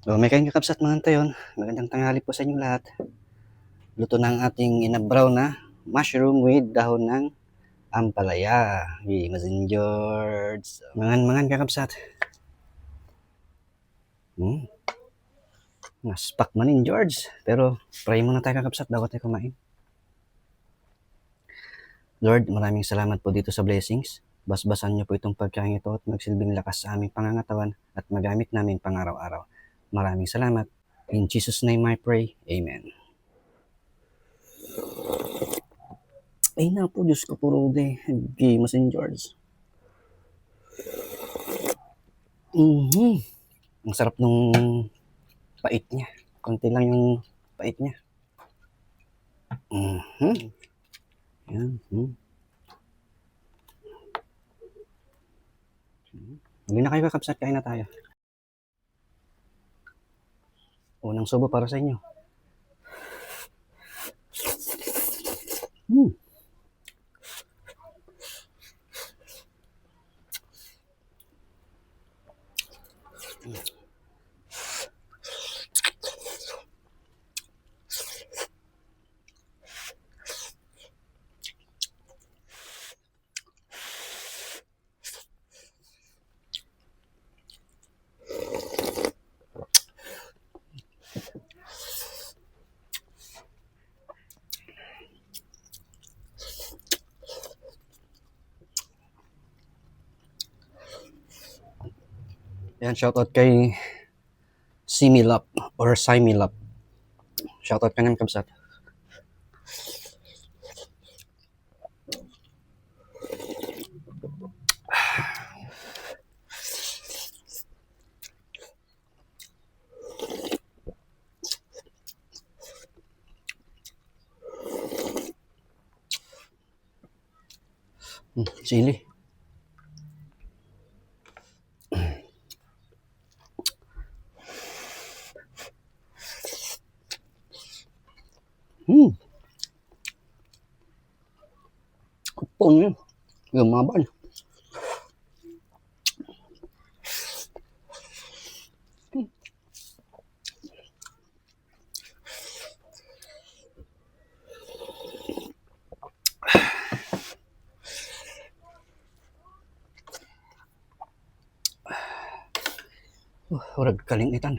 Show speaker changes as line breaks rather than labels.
So, may kain kakabsat mga tayon. Magandang tanghali po sa inyo lahat. Luto na ating inabraw na mushroom with dahon ng ampalaya. Hey, Mazin George. Mangan, mangan kakabsat. Hmm. Naspak manin George. Pero pray muna tayo kakabsat bago tayo kumain. Lord, maraming salamat po dito sa blessings. Basbasan niyo po itong pagkain ito at magsilbing lakas sa aming pangangatawan at magamit namin pang-araw-araw. Maraming salamat. In Jesus' name I pray. Amen. Ay na po, Diyos ko po, Rode. Gimas in George. Mhm. Ang sarap nung pait niya. Konti lang yung pait niya. Mhm. Yan. mhm. Hindi na kayo kakapsat, kain na tayo. Unang subo para sa inyo. Hmm. Yan, shoutout kay Similap or Similap. Shoutout ka naman, Kabsat. Hmm, sili. Hmm. Kupon yun. Lumaban. Uh, urag kalingitan.